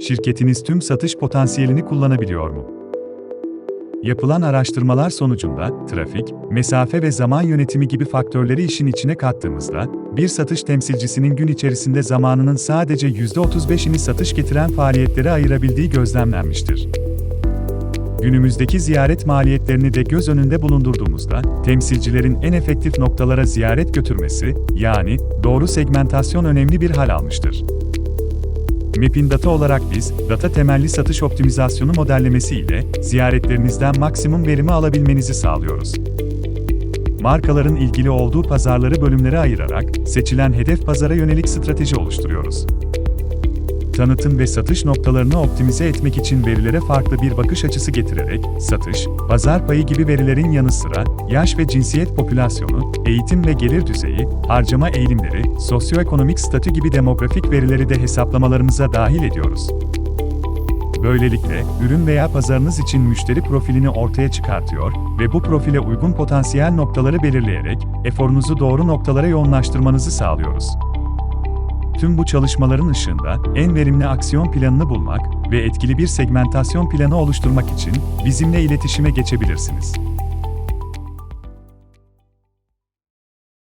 şirketiniz tüm satış potansiyelini kullanabiliyor mu? Yapılan araştırmalar sonucunda trafik, mesafe ve zaman yönetimi gibi faktörleri işin içine kattığımızda, bir satış temsilcisinin gün içerisinde zamanının sadece %35'ini satış getiren faaliyetlere ayırabildiği gözlemlenmiştir. Günümüzdeki ziyaret maliyetlerini de göz önünde bulundurduğumuzda, temsilcilerin en efektif noktalara ziyaret götürmesi, yani doğru segmentasyon önemli bir hal almıştır. Mapin Data olarak biz, data temelli satış optimizasyonu modellemesi ile ziyaretlerinizden maksimum verimi alabilmenizi sağlıyoruz. Markaların ilgili olduğu pazarları bölümlere ayırarak, seçilen hedef pazara yönelik strateji oluşturuyoruz. Tanıtım ve satış noktalarını optimize etmek için verilere farklı bir bakış açısı getirerek, satış, pazar payı gibi verilerin yanı sıra, yaş ve cinsiyet popülasyonu, eğitim ve gelir düzeyi, harcama eğilimleri, sosyoekonomik statü gibi demografik verileri de hesaplamalarımıza dahil ediyoruz. Böylelikle, ürün veya pazarınız için müşteri profilini ortaya çıkartıyor ve bu profile uygun potansiyel noktaları belirleyerek, eforunuzu doğru noktalara yoğunlaştırmanızı sağlıyoruz. Tüm bu çalışmaların ışığında en verimli aksiyon planını bulmak ve etkili bir segmentasyon planı oluşturmak için bizimle iletişime geçebilirsiniz.